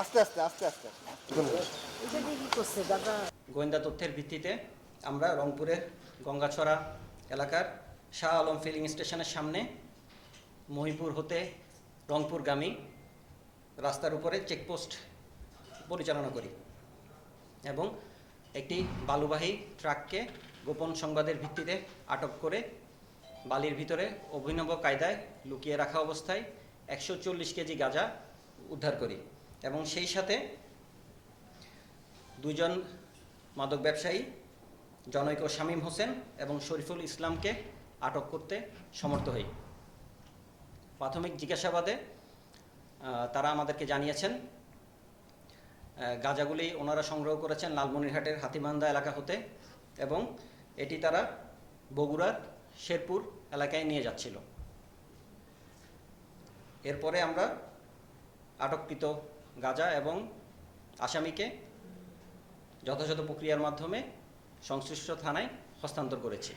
আস্তে আস্তে আস্তে আস্তে। গোয়েন্দা তথ্যের ভিত্তিতে আমরা রংপুরের গঙ্গাছড়া এলাকার শাহ আলম ফিলিং স্টেশনের সামনে মহিপুর হতে রংপুরগামী রাস্তার উপরে চেকপোস্ট পরিচালনা করি এবং একটি বালুবাহী ট্রাককে গোপন সংবাদের ভিত্তিতে আটক করে বালির ভিতরে অভিনব কায়দায় লুকিয়ে রাখা অবস্থায় একশো চল্লিশ কেজি গাঁজা উদ্ধার করি। এবং সেই সাথে দুজন মাদক ব্যবসায়ী, জনৈক শামীম হোসেন এবং শরীফুল ইসলামকে আটক করতে সমর্থ হই। প্রাথমিক জিজ্ঞাসাবাদে তারা আমাদেরকে জানিয়েছেন গাঁজাগুলি ওনারা সংগ্রহ করেছেন লালমনিরহাটের হাতিবান্ধা এলাকা হতে এবং এটি তারা বগুড়ার শেরপুর এলাকায় নিয়ে যাচ্ছিল। এরপরে আমরা আটককৃত গাজা এবং আসামিকে যথাযথ প্রক্রিয়ার মাধ্যমে সংশ্লিষ্ট থানায় হস্তান্তর করেছি।